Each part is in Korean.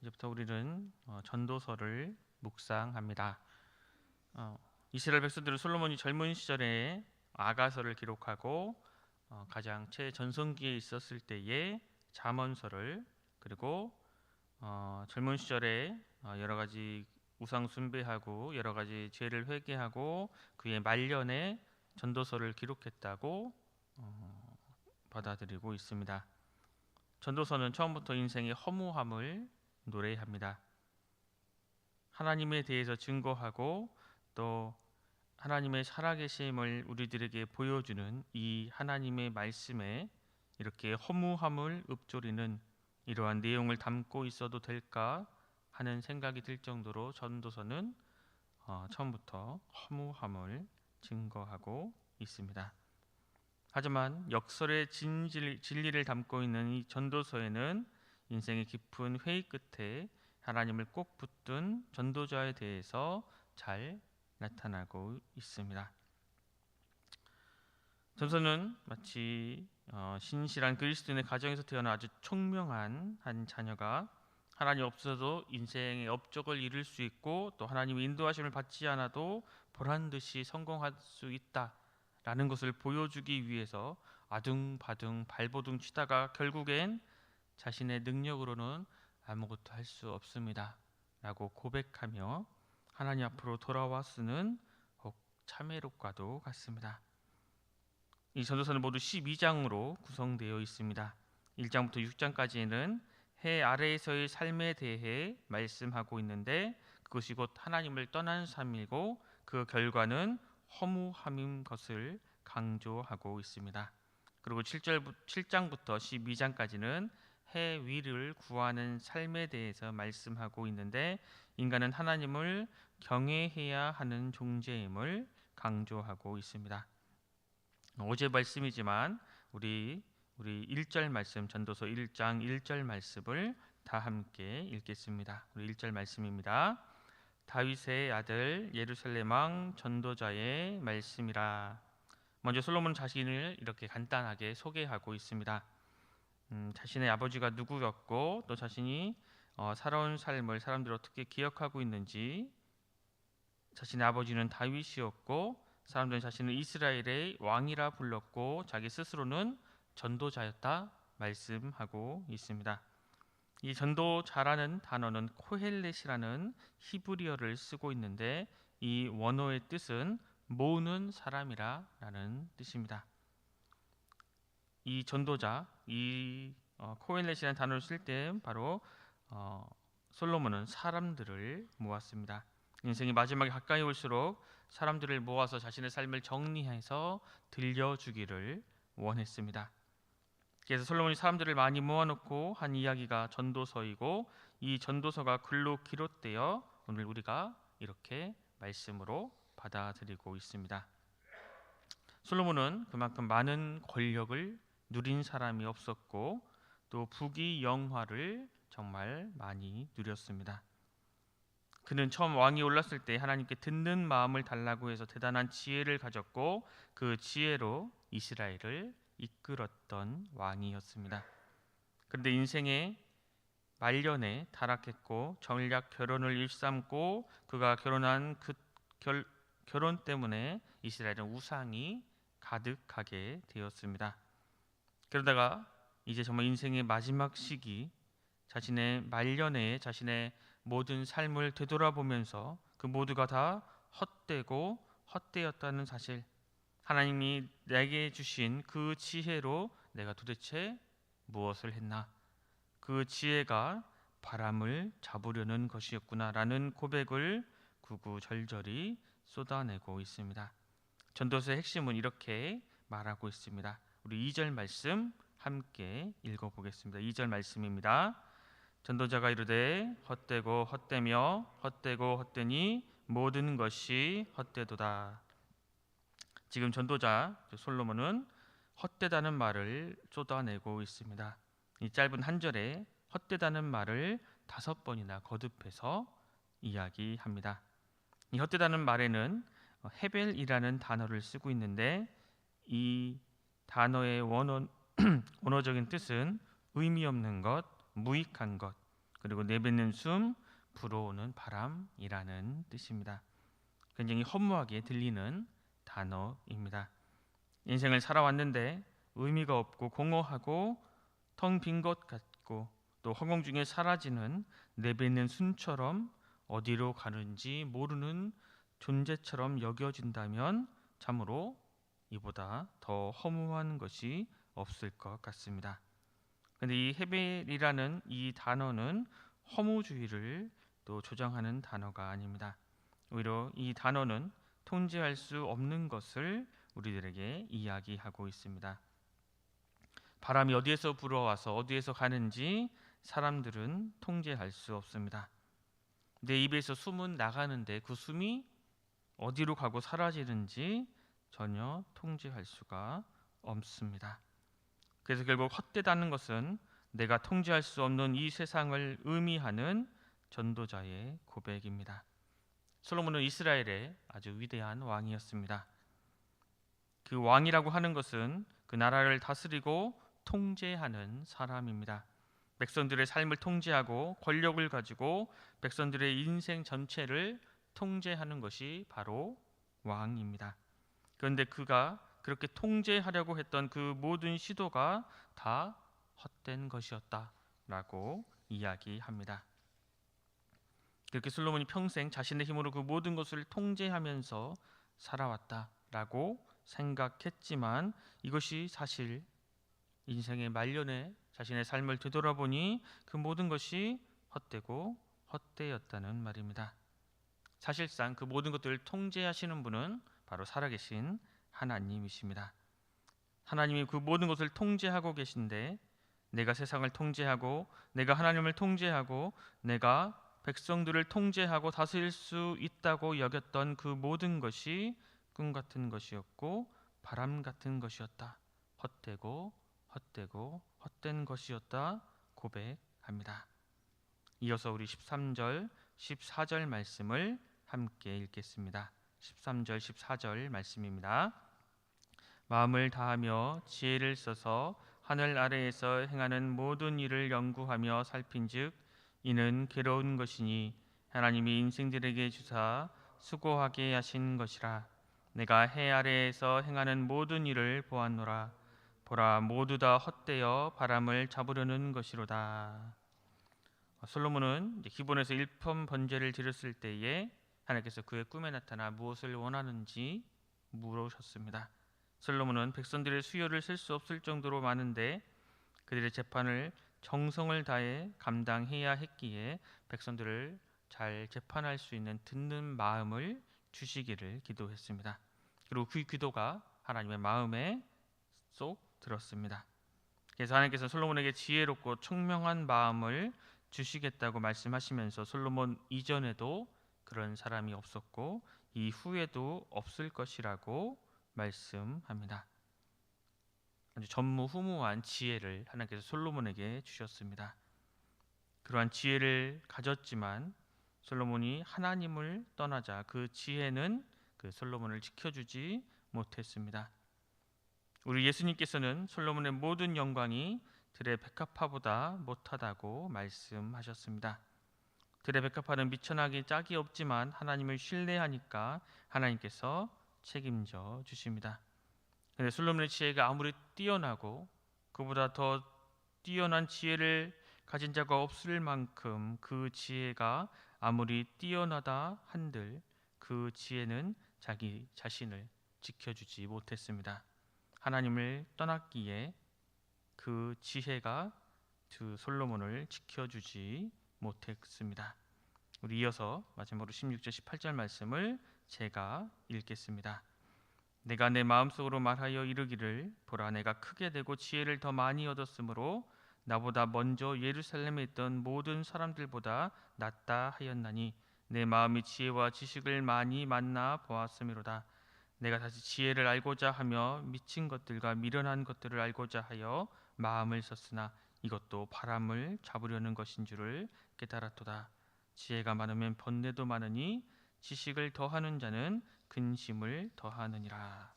이제부터 우리는 어, 전도서를 묵상합니다. 어, 이스라엘 백성들은 솔로몬이 젊은 시절에 아가서를 기록하고 어, 가장 최전성기에 있었을 때의 잠언서를 그리고 어, 젊은 시절에 어, 여러 가지 우상 숭배하고 여러 가지 죄를 회개하고 그의 말년에 전도서를 기록했다고 어, 받아들이고 있습니다. 전도서는 처음부터 인생의 허무함을 노래합니다. 하나님에 대해서 증거하고 또 하나님의 살아계심을 우리들에게 보여주는 이 하나님의 말씀에 이렇게 허무함을 읊조리는 이러한 내용을 담고 있어도 될까 하는 생각이 들 정도로 전도서는 어, 처음부터 허무함을 증거하고 있습니다. 하지만 역설의 진실, 진리를 담고 있는 이 전도서에는 인생의 깊은 회의 끝에 하나님을 꼭 붙든 전도자에 대해서 잘 나타나고 있습니다. 전서는 마치 어, 신실한 그리스도인의 가정에서 태어난 아주 총명한 한 자녀가 하나님 없어도 인생의 업적을 이룰 수 있고 또 하나님의 인도하심을 받지 않아도 보란 듯이 성공할 수 있다라는 것을 보여주기 위해서 아둥바둥 발버둥 치다가 결국엔 자신의 능력으로는 아무것도 할 수 없습니다 라고 고백하며 하나님 앞으로 돌아와 쓰는 혹 참회록과도 같습니다. 이 전도서는 모두 12장으로 구성되어 있습니다. 1장부터 6장까지는 해 아래에서의 삶에 대해 말씀하고 있는데 그것이 곧 하나님을 떠난 삶이고 그 결과는 허무함인 것을 강조하고 있습니다. 그리고 7절 7장부터 12장까지는 해 위를 구하는 삶에 대해서 말씀하고 있는데 인간은 하나님을 경외해야 하는 존재임을 강조하고 있습니다. 어제 말씀이지만 우리 우리 1절 말씀 전도서 1장 1절 말씀을 다 함께 읽겠습니다. 우리 1절 말씀입니다. 다윗의 아들 예루살렘 왕 전도자의 말씀이라. 먼저 솔로몬 자신을 이렇게 간단하게 소개하고 있습니다. 음, 자신의 아버지가 누구였고 또 자신이 어, 살아온 삶을 사람들이 어떻게 기억하고 있는지 자신의 아버지는 다윗이었고 사람들은 자신을 이스라엘의 왕이라 불렀고 자기 스스로는 전도자였다 말씀하고 있습니다. 이 전도자라는 단어는 코헬렛이라는 히브리어를 쓰고 있는데 이 원어의 뜻은 모으는 사람이라라는 뜻입니다. 이 전도자, 이 어, 코헬렛이라는 단어를 쓸 때 바로 어, 솔로몬은 사람들을 모았습니다. 인생이 마지막에 가까이 올수록 사람들을 모아서 자신의 삶을 정리해서 들려주기를 원했습니다. 그래서 솔로몬이 사람들을 많이 모아놓고 한 이야기가 전도서이고 이 전도서가 글로 기록되어 오늘 우리가 이렇게 말씀으로 받아들이고 있습니다. 솔로몬은 그만큼 많은 권력을 누린 사람이 없었고 또 부귀 영화를 정말 많이 누렸습니다. 그는 처음 왕이 올랐을 때 하나님께 듣는 마음을 달라고 해서 대단한 지혜를 가졌고 그 지혜로 이스라엘을 이끌었던 왕이었습니다. 그런데 인생의 말년에 타락했고 정략 결혼을 일삼고 그가 결혼한 그 결, 결혼 때문에 이스라엘은 우상이 가득하게 되었습니다. 그러다가 이제 정말 인생의 마지막 시기 자신의 말년에 자신의 모든 삶을 되돌아보면서 그 모두가 다 헛되고 헛되었다는 사실 하나님이 내게 주신 그 지혜로 내가 도대체 무엇을 했나 그 지혜가 바람을 잡으려는 것이었구나라는 고백을 구구절절히 쏟아내고 있습니다. 전도서의 핵심은 이렇게 말하고 있습니다. 우리 2절 말씀 함께 읽어 보겠습니다. 2절 말씀입니다. 전도자가 이르되 헛되고 헛되며 헛되고 헛되니 모든 것이 헛되도다. 지금 전도자 솔로몬은 헛되다는 말을 쏟아내고 있습니다. 이 짧은 한 절에 헛되다는 말을 다섯 번이나 거듭해서 이야기합니다. 이 헛되다는 말에는 헤벨이라는 단어를 쓰고 있는데 이 단어의 원어, 원어적인 뜻은 의미 없는 것, 무익한 것, 그리고 내뱉는 숨, 불어오는 바람이라는 뜻입니다. 굉장히 허무하게 들리는 단어입니다. 인생을 살아왔는데 의미가 없고 공허하고 텅 빈 것 같고 또 허공 중에 사라지는 내뱉는 순처럼 어디로 가는지 모르는 존재처럼 여겨진다면 참으로 이보다 더 허무한 것이 없을 것 같습니다. 근데 이 헤벨이라는 이 단어는 허무주의를 또 조장하는 단어가 아닙니다. 오히려 이 단어는 통제할 수 없는 것을 우리들에게 이야기하고 있습니다. 바람이 어디에서 불어와서 어디에서 가는지 사람들은 통제할 수 없습니다. 내 입에서 숨은 나가는데 그 숨이 어디로 가고 사라지는지 전혀 통제할 수가 없습니다. 그래서 결국 헛되다는 것은 내가 통제할 수 없는 이 세상을 의미하는 전도자의 고백입니다. 솔로몬은 이스라엘의 아주 위대한 왕이었습니다. 그 왕이라고 하는 것은 그 나라를 다스리고 통제하는 사람입니다. 백성들의 삶을 통제하고 권력을 가지고 백성들의 인생 전체를 통제하는 것이 바로 왕입니다. 그런데 그가 그렇게 통제하려고 했던 그 모든 시도가 다 헛된 것이었다라고 이야기합니다. 그렇게 솔로몬이 평생 자신의 힘으로 그 모든 것을 통제하면서 살아왔다라고 생각했지만 이것이 사실 인생의 말년에 자신의 삶을 되돌아보니 그 모든 것이 헛되고 헛되었다는 말입니다. 사실상 그 모든 것들을 통제하시는 분은 바로 살아계신 하나님이십니다. 하나님이 그 모든 것을 통제하고 계신데 내가 세상을 통제하고 내가 하나님을 통제하고 내가 백성들을 통제하고 다스릴 수 있다고 여겼던 그 모든 것이 꿈 같은 것이었고 바람 같은 것이었다. 헛되고 헛되고 헛된 것이었다 고백합니다. 이어서 우리 13절, 14절 말씀을 함께 읽겠습니다. 13절, 14절 말씀입니다. 마음을 다하며 지혜를 써서 하늘 아래에서 행하는 모든 일을 연구하며 살핀즉 이는 괴로운 것이니 하나님이 인생들에게 주사 수고하게 하신 것이라 내가 해 아래에서 행하는 모든 일을 보았노라 보라 모두 다 헛되어 바람을 잡으려는 것이로다. 솔로몬은 기본에서 1편 번제를 드렸을 때에 하나님께서 그의 꿈에 나타나 무엇을 원하는지 물으셨습니다. 솔로몬은 백성들의 수요를 셀 수 없을 정도로 많은데 그들의 재판을 정성을 다해 감당해야 했기에 백성들을 잘 재판할 수 있는 듣는 마음을 주시기를 기도했습니다. 그리고 그 기도가 하나님의 마음에 쏙 들었습니다. 그래서 하나님께서 솔로몬에게 지혜롭고 총명한 마음을 주시겠다고 말씀하시면서 솔로몬 이전에도 그런 사람이 없었고 이후에도 없을 것이라고 말씀합니다. 아주 전무후무한 지혜를 하나님께서 솔로몬에게 주셨습니다. 그러한 지혜를 가졌지만 솔로몬이 하나님을 떠나자 그 지혜는 그 솔로몬을 지켜주지 못했습니다. 우리 예수님께서는 솔로몬의 모든 영광이 들의 백합화보다 못하다고 말씀하셨습니다. 백합화는 미천하게 짝이 없지만 하나님을 신뢰하니까 하나님께서 책임져 주십니다. 근데 솔로몬의 지혜가 아무리 뛰어나고 그보다 더 뛰어난 지혜를 가진 자가 없을 만큼 그 지혜가 아무리 뛰어나다 한들 그 지혜는 자기 자신을 지켜주지 못했습니다. 하나님을 떠났기에 그 지혜가 그 솔로몬을 지켜주지 못했습니다. 우리 이어서 마지막으로 16절 18절 말씀을 제가 읽겠습니다. 내가 내 마음속으로 말하여 이르기를 보라 내가 크게 되고 지혜를 더 많이 얻었으므로 나보다 먼저 예루살렘에 있던 모든 사람들보다 낫다 하였나니 내 마음이 지혜와 지식을 많이 만나 보았음이로다 내가 다시 지혜를 알고자 하며 미친 것들과 미련한 것들을 알고자 하여 마음을 썼으나 이것도 바람을 잡으려는 것인 줄을 깨달았도다 지혜가 많으면 번뇌도 많으니 지식을 더하는 자는 근심을 더하느니라.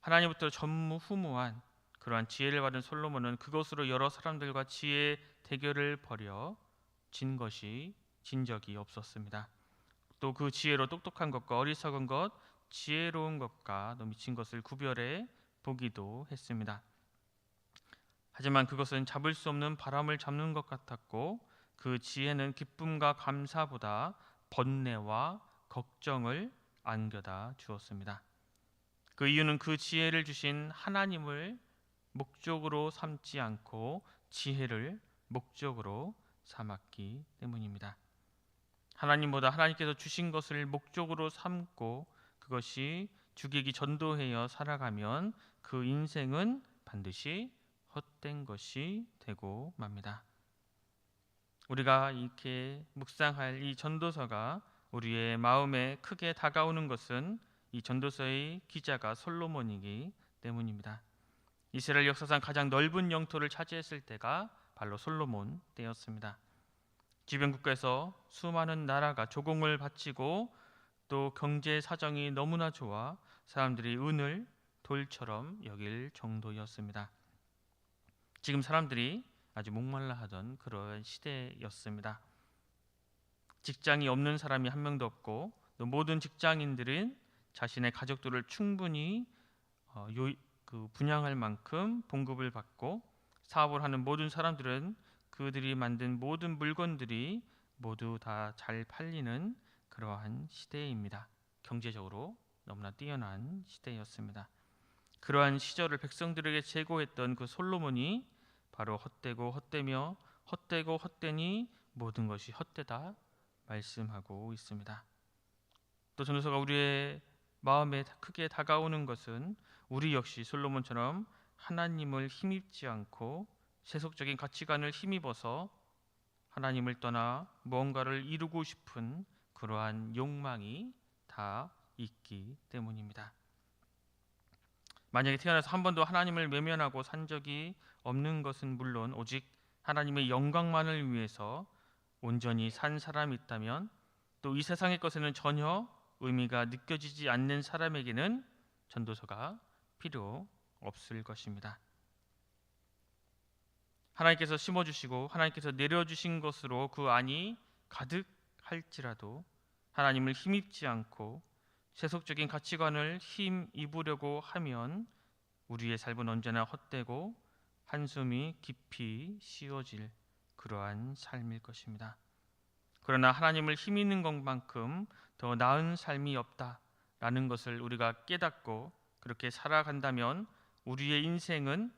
하나님부터 전무후무한 그러한 지혜를 받은 솔로몬은 그것으로 여러 사람들과 지혜 대결을 벌여 진 것이 진 적이 없었습니다. 또 그 지혜로 똑똑한 것과 어리석은 것, 지혜로운 것과 또 미친 것을 구별해 보기도 했습니다. 하지만 그것은 잡을 수 없는 바람을 잡는 것 같았고 그 지혜는 기쁨과 감사보다 번뇌와 걱정을 안겨다 주었습니다. 그 이유는 그 지혜를 주신 하나님을 목적으로 삼지 않고 지혜를 목적으로 삼았기 때문입니다. 하나님보다 하나님께서 주신 것을 목적으로 삼고 그것이 주객이 전도하여 살아가면 그 인생은 반드시 헛된 것이 되고 맙니다. 우리가 이렇게 묵상할 이 전도서가 우리의 마음에 크게 다가오는 것은 이 전도서의 기자가 솔로몬이기 때문입니다. 이스라엘 역사상 가장 넓은 영토를 차지했을 때가 바로 솔로몬 때였습니다. 주변 국가에서 수많은 나라가 조공을 바치고 또 경제 사정이 너무나 좋아 사람들이 은을 돌처럼 여길 정도였습니다. 지금 사람들이 아주 목말라 하던 그런 시대였습니다. 직장이 없는 사람이 한 명도 없고 또 모든 직장인들은 자신의 가족들을 충분히 어, 요, 그 분양할 만큼 봉급을 받고 사업을 하는 모든 사람들은 그들이 만든 모든 물건들이 모두 다 잘 팔리는 그러한 시대입니다. 경제적으로 너무나 뛰어난 시대였습니다. 그러한 시절을 백성들에게 제고했던 그 솔로몬이 바로 헛되고 헛되며 헛되고 헛되니 모든 것이 헛되다 말씀하고 있습니다. 또 전도서가 우리의 마음에 크게 다가오는 것은 우리 역시 솔로몬처럼 하나님을 힘입지 않고 세속적인 가치관을 힘입어서 하나님을 떠나 무언가를 이루고 싶은 그러한 욕망이 다 있기 때문입니다. 만약에 태어나서 한 번도 하나님을 외면하고 산 적이 없는 것은 물론 오직 하나님의 영광만을 위해서 온전히 산 사람이 있다면 또 이 세상의 것에는 전혀 의미가 느껴지지 않는 사람에게는 전도서가 필요 없을 것입니다. 하나님께서 심어 주시고 하나님께서 내려 주신 것으로 그 안이 가득할지라도 하나님을 힘입지 않고 세속적인 가치관을 힘입으려고 하면 우리의 삶은 언제나 헛되고 한숨이 깊이 쉬어질 그러한 삶일 것입니다. 그러나 하나님을 힘입는 것만큼 더 나은 삶이 없다라는 것을 우리가 깨닫고 그렇게 살아간다면 우리의 인생은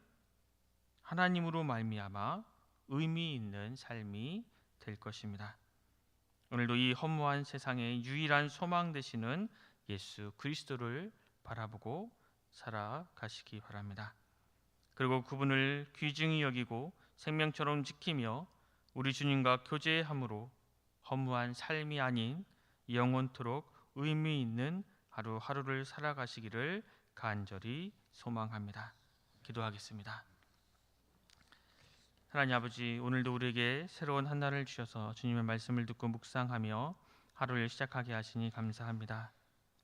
하나님으로 말미암아 의미 있는 삶이 될 것입니다. 오늘도 이 허무한 세상의 유일한 소망 되시는 예수 그리스도를 바라보고 살아가시기 바랍니다. 그리고 그분을 귀중히 여기고 생명처럼 지키며 우리 주님과 교제함으로 허무한 삶이 아닌 영원토록 의미 있는 하루하루를 살아가시기를 간절히 소망합니다. 기도하겠습니다. 하나님 아버지, 오늘도 우리에게 새로운 한 날을 주셔서 주님의 말씀을 듣고 묵상하며 하루를 시작하게 하시니 감사합니다.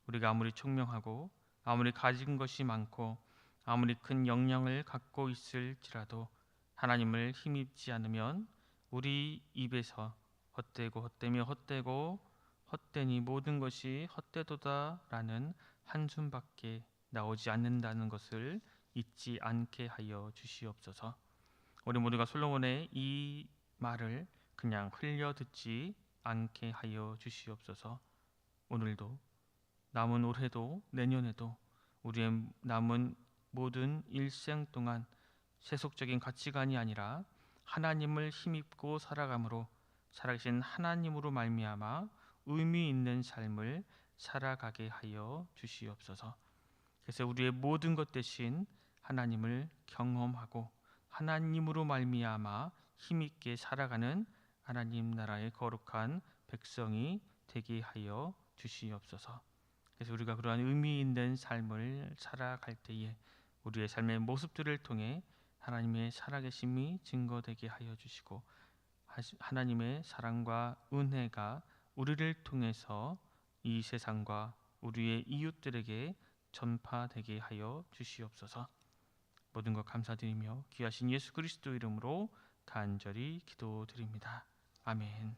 우리가 아무리 총명하고 아무리 가진 것이 많고 아무리 큰 역량을 갖고 있을지라도 하나님을 힘입지 않으면 우리 입에서 헛되고 헛되며 헛되고 헛되니 모든 것이 헛되도다라는 한숨밖에 나오지 않는다는 것을 잊지 않게 하여 주시옵소서. 우리 모두가 솔로몬의 이 말을 그냥 흘려 듣지 않게 하여 주시옵소서. 오늘도 남은 올해도 내년에도 우리의 남은 모든 일생 동안 세속적인 가치관이 아니라 하나님을 힘입고 살아감으로 살아계신 하나님으로 말미암아 의미 있는 삶을 살아가게 하여 주시옵소서. 그래서 우리의 모든 것 대신 하나님을 경험하고 하나님으로 말미암아 힘있게 살아가는 하나님 나라의 거룩한 백성이 되게 하여 주시옵소서. 그래서 우리가 그러한 의미 있는 삶을 살아갈 때에 우리의 삶의 모습들을 통해 하나님의 살아계심이 증거되게 하여 주시고 하나님의 사랑과 은혜가 우리를 통해서 이 세상과 우리의 이웃들에게 전파되게 하여 주시옵소서. 모든 것 감사드리며 귀하신 예수 그리스도 이름으로 간절히 기도드립니다. 아멘.